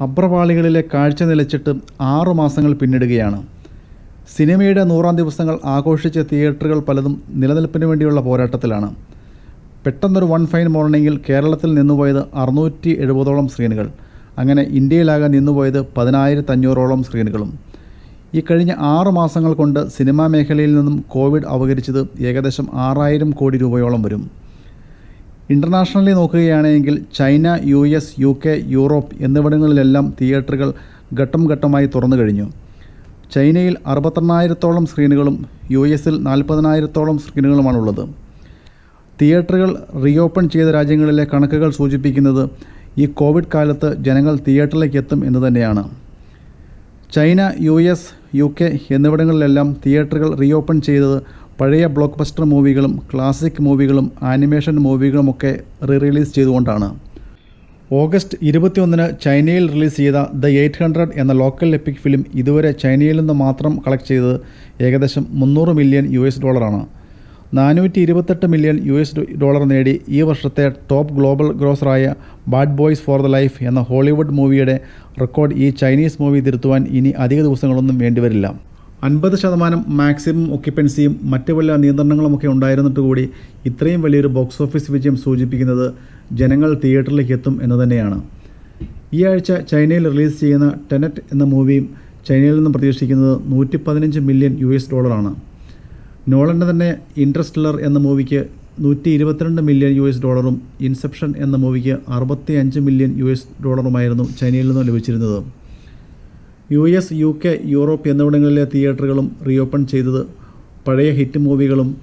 അബ്രപാളികളിലെ കാഴ്ച നിലച്ചിട്ട് ആറു മാസങ്ങൾ പിന്നിടുകയാണ്. സിനിമയുടെ നൂറാം ദിവസങ്ങൾ ആഘോഷിച്ച തിയേറ്ററുകൾ പലതും നിലനിൽപ്പിന് വേണ്ടിയുള്ള പോരാട്ടത്തിലാണ്. പെട്ടെന്നൊരു വൺ ഫൈൻ മോർണിംഗിൽ കേരളത്തിൽ നിന്നുപോയത് അറുന്നൂറ്റി എഴുപതോളം സ്ക്രീനുകൾ. അങ്ങനെ ഇന്ത്യയിലാകെ നിന്നുപോയത് പതിനായിരത്തി അഞ്ഞൂറോളം സ്ക്രീനുകളും. ഈ കഴിഞ്ഞ ആറു മാസങ്ങൾ കൊണ്ട് സിനിമാ മേഖലയിൽ നിന്നും കോവിഡ് അവകരിച്ചത് ഏകദേശം ആറായിരം കോടി രൂപയോളം വരും. ഇന്റർനാഷണലി നോക്കുകയാണെങ്കിൽ China U S U K Europe എന്നിവിടങ്ങളിലെല്ലാം തിയേറ്ററുകൾ ഘട്ടം ഘട്ടമായി തുറന്നു കഴിഞ്ഞു. ചൈനയിൽ അറുപത്തെണ്ണായിരത്തോളം സ്ക്രീനുകളും യു എസിൽ നാൽപ്പതിനായിരത്തോളം സ്ക്രീനുകളുമാണുള്ളത്. തിയേറ്ററുകൾ റീഓപ്പൺ ചെയ്ത രാജ്യങ്ങളിലെ കണക്കുകൾ സൂചിപ്പിക്കുന്നത് ഈ കോവിഡ് കാലത്ത് ജനങ്ങൾ തിയേറ്ററിലേക്ക് എത്തും എന്ന് തന്നെയാണ്. China U S U K എന്നിവിടങ്ങളിലെല്ലാം തിയേറ്ററുകൾ റീഓപ്പൺ ചെയ്തത് പഴയ ബ്ലോക്ക് ബസ്റ്റർ മൂവികളും ക്ലാസിക് മൂവികളും ആനിമേഷൻ മൂവികളുമൊക്കെ റീ റിലീസ് ചെയ്തുകൊണ്ടാണ്. ഓഗസ്റ്റ് ഇരുപത്തിയൊന്നിന് ചൈനയിൽ റിലീസ് ചെയ്ത ദ എയ്റ്റ് ഹൺഡ്രഡ് എന്ന ലോക്കൽ എപ്പിക് ഫിലിം ഇതുവരെ ചൈനയിൽ നിന്ന് മാത്രം കളക്ട് ചെയ്തത് ഏകദേശം മുന്നൂറ് മില്യൺ യു എസ് ഡോളറാണ് നാനൂറ്റി ഇരുപത്തെട്ട് മില്യൺ യു എസ് ഡോളർ നേടി ഈ വർഷത്തെ top global ഗ്രോസറായ bad boys for the life എന്ന ഹോളിവുഡ് മൂവിയുടെ റെക്കോർഡ് ഈ ചൈനീസ് മൂവി തിരുത്തുവാൻ ഇനി അധിക ദിവസങ്ങളൊന്നും വേണ്ടിവരില്ല അൻപത് ശതമാനം മാക്സിമം ഒക്യുപ്പൻസിയും മറ്റ് വല്ല നിയന്ത്രണങ്ങളുമൊക്കെ ഉണ്ടായിരുന്നിട്ട് കൂടി ഇത്രയും വലിയൊരു ബോക്സ് ഓഫീസ് വിജയം സൂചിപ്പിക്കുന്നത് ജനങ്ങൾ തിയേറ്ററിലേക്ക് എത്തും എന്ന് തന്നെയാണ്. ഈ ആഴ്ച ചൈനയിൽ റിലീസ് ചെയ്യുന്ന ടെനറ്റ് എന്ന മൂവിയും ചൈനയിൽ നിന്നും പ്രതീക്ഷിക്കുന്നത് നൂറ്റി പതിനഞ്ച് മില്യൺ യു എസ് ഡോളറാണ് നോളന്റെ തന്നെ ഇൻട്രസ്റ്റലർ എന്ന മൂവിക്ക് നൂറ്റി ഇരുപത്തിരണ്ട് മില്യൺ യു എസ് ഡോളറും ഇൻസെപ്ഷൻ എന്ന മൂവിക്ക് അറുപത്തി അഞ്ച് മില്യൺ യു എസ് ഡോളറുമായിരുന്നു ചൈനയിൽ നിന്നും ലഭിച്ചിരുന്നത്. U S U K Europe എന്നിവിടങ്ങളിലെ തിയേറ്ററുകളും റീഓപ്പൺ ചെയ്തത് പഴയ ഹിറ്റ് മൂവികളും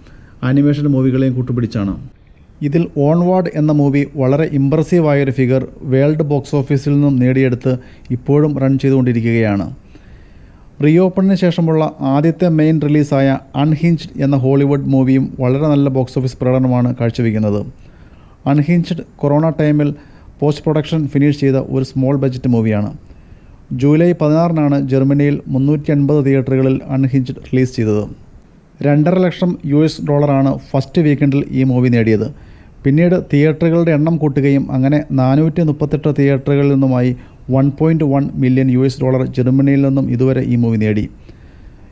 ആനിമേഷൻ മൂവികളെയും കൂട്ടുപിടിച്ചാണ്. ഇതിൽ ഓൺവാർഡ് എന്ന മൂവി വളരെ ഇമ്പ്രസീവായൊരു ഫിഗർ വേൾഡ് ബോക്സ് ഓഫീസിൽ നിന്നും നേടിയെടുത്ത് ഇപ്പോഴും റൺ ചെയ്തുകൊണ്ടിരിക്കുകയാണ്. റീഓപ്പണിന് ശേഷമുള്ള ആദ്യത്തെ മെയിൻ റിലീസായ അൺഹിഞ്ച്ഡ് എന്ന ഹോളിവുഡ് മൂവിയും വളരെ നല്ല ബോക്സ് ഓഫീസ് പ്രകടനമാണ് കാഴ്ചവെക്കുന്നത്. അൺഹിഞ്ച്ഡ് കൊറോണ ടൈമിൽ പോസ്റ്റ് പ്രൊഡക്ഷൻ ഫിനിഷ് ചെയ്ത ഒരു സ്മോൾ ബജറ്റ് മൂവിയാണ്. ജൂലൈ പതിനാറിനാണ് ജർമ്മനിയിൽ മുന്നൂറ്റി അൻപത് തിയേറ്ററുകളിൽ അൺഹിഞ്ച്ഡ് റിലീസ് ചെയ്തത്. രണ്ടര ലക്ഷം യു എസ് ഡോളറാണ് ഫസ്റ്റ് വീക്കെൻഡിൽ ഈ മൂവി നേടിയത്. പിന്നീട് തിയേറ്ററുകളുടെ എണ്ണം കൂട്ടുകയും അങ്ങനെ നാനൂറ്റി മുപ്പത്തെട്ട് തിയേറ്ററുകളിൽ നിന്നുമായി one point one million US S dollar ജർമ്മനിയിൽ നിന്നും ഇതുവരെ ഈ മൂവി നേടി.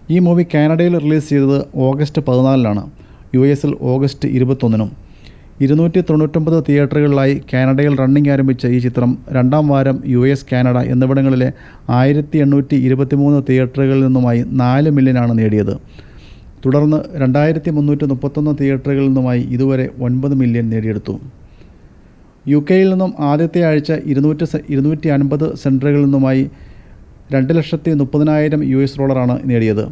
ഈ മൂവി കാനഡയിൽ റിലീസ് ചെയ്തത് ഓഗസ്റ്റ് പതിനാലിനാണ്. യു എസിൽ ഓഗസ്റ്റ് ഇരുപത്തൊന്നിനും. ഇരുന്നൂറ്റി തൊണ്ണൂറ്റൊമ്പത് തിയേറ്ററുകളിലായി കാനഡയിൽ റണ്ണിംഗ് ആരംഭിച്ച ഈ ചിത്രം രണ്ടാം വാരം യു എസ് കാനഡ എന്നിവിടങ്ങളിലെ ആയിരത്തി എണ്ണൂറ്റി ഇരുപത്തിമൂന്ന് തിയേറ്ററുകളിൽ നിന്നുമായി നാല് മില്യനാണ് നേടിയത്. തുടർന്ന് രണ്ടായിരത്തി മുന്നൂറ്റി മുപ്പത്തൊന്ന് തിയേറ്ററുകളിൽ നിന്നുമായി ഇതുവരെ ഒൻപത് മില്യൺ നേടിയെടുത്തു. യു കെയിൽ നിന്നും ആദ്യത്തെ ആഴ്ച ഇരുന്നൂറ്റി ഇരുന്നൂറ്റി അൻപത് സെന്ററുകളിൽ നിന്നുമായി രണ്ട് ലക്ഷത്തി മുപ്പതിനായിരം യു എസ് ഡോളറാണ് നേടിയത്.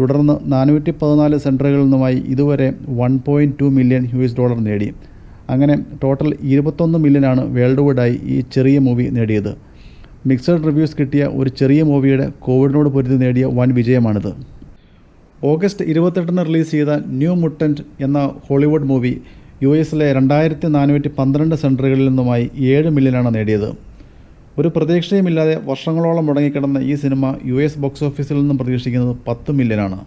തുടർന്ന് നാനൂറ്റി പതിനാല് സെന്ററുകളിൽ നിന്നുമായി ഇതുവരെ one point two million US S dollar നേടി. അങ്ങനെ ടോട്ടൽ ഇരുപത്തൊന്ന് മില്യനാണ് വേൾഡ് വൈഡായി ഈ ചെറിയ മൂവി നേടിയത്. മിക്സഡ് റിവ്യൂസ് കിട്ടിയ ഒരു ചെറിയ മൂവിയുടെ കോവിഡിനോട് പൊരുതി നേടിയ വൻ വിജയമാണിത്. ഓഗസ്റ്റ് ഇരുപത്തെട്ടിന് റിലീസ് ചെയ്ത ന്യൂ മുട്ടന്റ് എന്ന ഹോളിവുഡ് മൂവി യു എസിലെ രണ്ടായിരത്തി നാനൂറ്റി പന്ത്രണ്ട് സെന്ററുകളിൽ നിന്നുമായി ഏഴ് മില്യനാണ് നേടിയത്. ഒരു പ്രതീക്ഷയുമില്ലാതെ വർഷങ്ങളോളം മുടങ്ങിക്കിടന്ന ഈ സിനിമ യു എസ് ബോക്സ് ഓഫീസിൽ നിന്നും പ്രതീക്ഷിക്കുന്നത് പത്ത് മില്യനാണ്.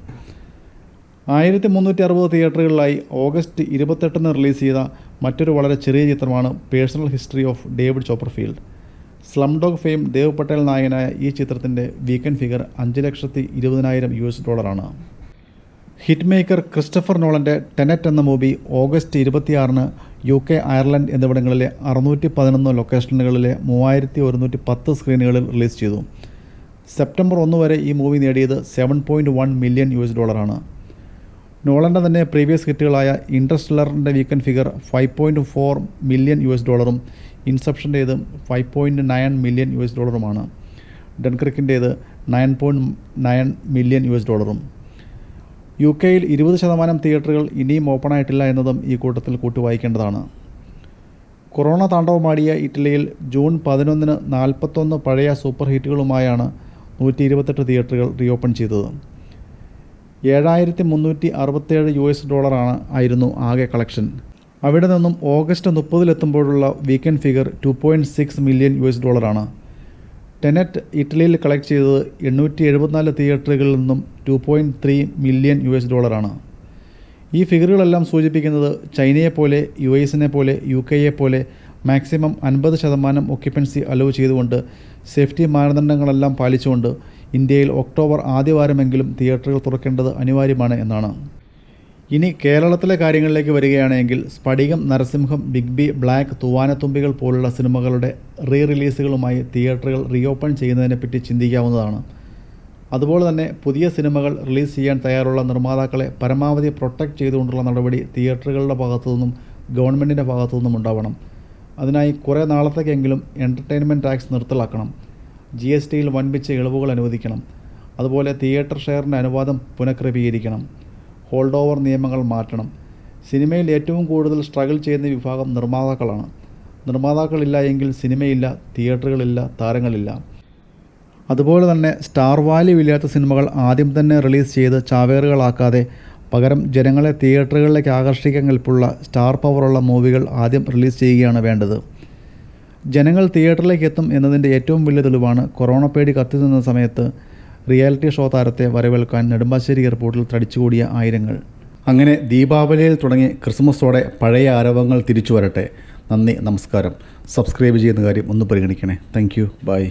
ആയിരത്തി മുന്നൂറ്റി അറുപത് തിയേറ്ററുകളിലായി ഓഗസ്റ്റ് ഇരുപത്തെട്ടിന് റിലീസ് ചെയ്ത മറ്റൊരു വളരെ ചെറിയ ചിത്രമാണ് personal history of David Copperfield. Slumdog fame Dev Patel നായകനായ ഈ ചിത്രത്തിന്റെ വീക്കെൻഡ് ഫിഗർ അഞ്ച് ലക്ഷത്തി ഇരുപതിനായിരം യു എസ് ഡോളറാണ്. ഹിറ്റ് മേക്കർ ക്രിസ്റ്റഫർ നോളന്റെ ടെനറ്റ് എന്ന മൂവി ഓഗസ്റ്റ് ഇരുപത്തിയാറിന് യു കെ അയർലൻഡ് എന്നിവിടങ്ങളിലെ അറുന്നൂറ്റി പതിനൊന്ന് ലൊക്കേഷനുകളിലെ മൂവായിരത്തി ഒരുന്നൂറ്റി പത്ത് സ്ക്രീനുകളിൽ റിലീസ് ചെയ്തു. സെപ്റ്റംബർ ഒന്ന് വരെ ഈ മൂവി നേടിയത് seven point one million U S ഡോളറാണ്. നോളന്റെ തന്നെ പ്രീവിയസ് ഹിറ്റുകളായ ഇൻട്രസ്റ്റലറിന്റെ weekend figure five point four million U S ഡോളറും ഇൻസെപ്ഷന്റേത് five point nine million U S ഡോളറുമാണ്. ഡെൻക്രിക്കിന്റേത് nine point nine million U S ഡോളറും. യു കെയിൽ ഇരുപത് ശതമാനം തിയേറ്ററുകൾ ഇനിയും ഓപ്പണായിട്ടില്ല എന്നതും ഈ കൂട്ടത്തിൽ കൂട്ടുവായിക്കേണ്ടതാണ്. കൊറോണ താണ്ഡവമാടിയ ഇറ്റലിയിൽ ജൂൺ പതിനൊന്നിന് നാൽപ്പത്തൊന്ന് പഴയ സൂപ്പർ ഹിറ്റുകളുമായാണ് നൂറ്റി ഇരുപത്തെട്ട് തിയേറ്ററുകൾ റീഓപ്പൺ ചെയ്തത്. ഏഴായിരത്തി മുന്നൂറ്റി അറുപത്തേഴ് യു എസ് ഡോളറാണ് ആയിരുന്നു ആകെ കളക്ഷൻ. അവിടെ നിന്നും August മുപ്പതിലെത്തുമ്പോഴുള്ള weekend figure two point six million U S ഡോളറാണ്. ടെനറ്റ് ഇറ്റലിയിൽ കളക്ട് ചെയ്തത് എണ്ണൂറ്റി എഴുപത്തിനാല് തിയേറ്ററുകളിൽ നിന്നും two point three million U S ഡോളറാണ് ഈ ഫിഗറുകളെല്ലാം സൂചിപ്പിക്കുന്നത് ചൈനയെപ്പോലെ പോലെ യു എസിനെ പോലെ യു കെയെ പോലെ മാക്സിമം അൻപത് ശതമാനം ഒക്യുപ്പൻസി അലോ ചെയ്തുകൊണ്ട് സേഫ്റ്റി മാനദണ്ഡങ്ങളെല്ലാം പാലിച്ചുകൊണ്ട് ഇന്ത്യയിൽ ഒക്ടോബർ ആദ്യവാരമെങ്കിലും തിയേറ്ററുകൾ തുറക്കേണ്ടത് അനിവാര്യമാണ് എന്നാണ്. ഇനി കേരളത്തിലെ കാര്യങ്ങളിലേക്ക് വരികയാണെങ്കിൽ Sphadikam Narasimham Big B Black Thoovanathumbikal പോലുള്ള സിനിമകളുടെ റീ റിലീസുകളുമായി തിയേറ്ററുകൾ റീഓപ്പൺ ചെയ്യുന്നതിനെപ്പറ്റി ചിന്തിക്കാവുന്നതാണ്. അതുപോലെ തന്നെ പുതിയ സിനിമകൾ റിലീസ് ചെയ്യാൻ തയ്യാറുള്ള നിർമ്മാതാക്കളെ പരമാവധി പ്രൊട്ടക്റ്റ് ചെയ്തുകൊണ്ടുള്ള നടപടി തിയേറ്ററുകളുടെ ഭാഗത്തു നിന്നും ഗവൺമെന്റിന്റെ ഭാഗത്തു നിന്നും ഉണ്ടാവണം. അതിനായി കുറേ നാളത്തേക്കെങ്കിലും എന്റർടൈൻമെന്റ് ടാക്സ് നിർത്തലാക്കണം. ജി എസ് ടിയിൽ വൻപിച്ച ഇളവുകൾ അനുവദിക്കണം. അതുപോലെ തിയേറ്റർ ഷെയറിന്റെ അനുവാദം പുനഃക്രമീകരിക്കണം. ഹോൾഡ് ഓവർ നിയമങ്ങൾ മാറ്റണം. സിനിമയിൽ ഏറ്റവും കൂടുതൽ സ്ട്രഗിൾ ചെയ്യുന്ന വിഭാഗം നിർമ്മാതാക്കളാണ്. നിർമ്മാതാക്കളില്ല എങ്കിൽ സിനിമയില്ല തിയേറ്ററുകളില്ല താരങ്ങളില്ല. അതുപോലെ തന്നെ സ്റ്റാർ വാല്യൂ ഇല്ലാത്ത സിനിമകൾ ആദ്യം തന്നെ റിലീസ് ചെയ്ത് ചാവേറുകളാക്കാതെ പകരം ജനങ്ങളെ തിയേറ്ററുകളിലേക്ക് ആകർഷിക്കാൻ കൽപ്പുള്ള സ്റ്റാർ പവറുള്ള മൂവികൾ ആദ്യം റിലീസ് ചെയ്യുകയാണ് വേണ്ടത്. ജനങ്ങൾ തിയേറ്ററിലേക്ക് എത്തും എന്നതിന്റെ ഏറ്റവും വലിയ തെളിവാണ് കൊറോണ പേടി കത്തി നിന്ന സമയത്ത് റിയാലിറ്റി ഷോ താരത്തെ വരവേൽക്കാൻ നെടുമ്പാശ്ശേരി എയർപോർട്ടിൽ തടിച്ചുകൂടിയ ആയിരങ്ങൾ. അങ്ങനെ ദീപാവലിയിൽ തുടങ്ങി ക്രിസ്മസോടെ പഴയ ആരവങ്ങൾ തിരിച്ചു വരട്ടെ നന്ദി നമസ്കാരം. സബ്സ്ക്രൈബ് ചെയ്യുന്ന കാര്യം ഒന്ന് പരിഗണിക്കണേ. Thank you. ബൈ.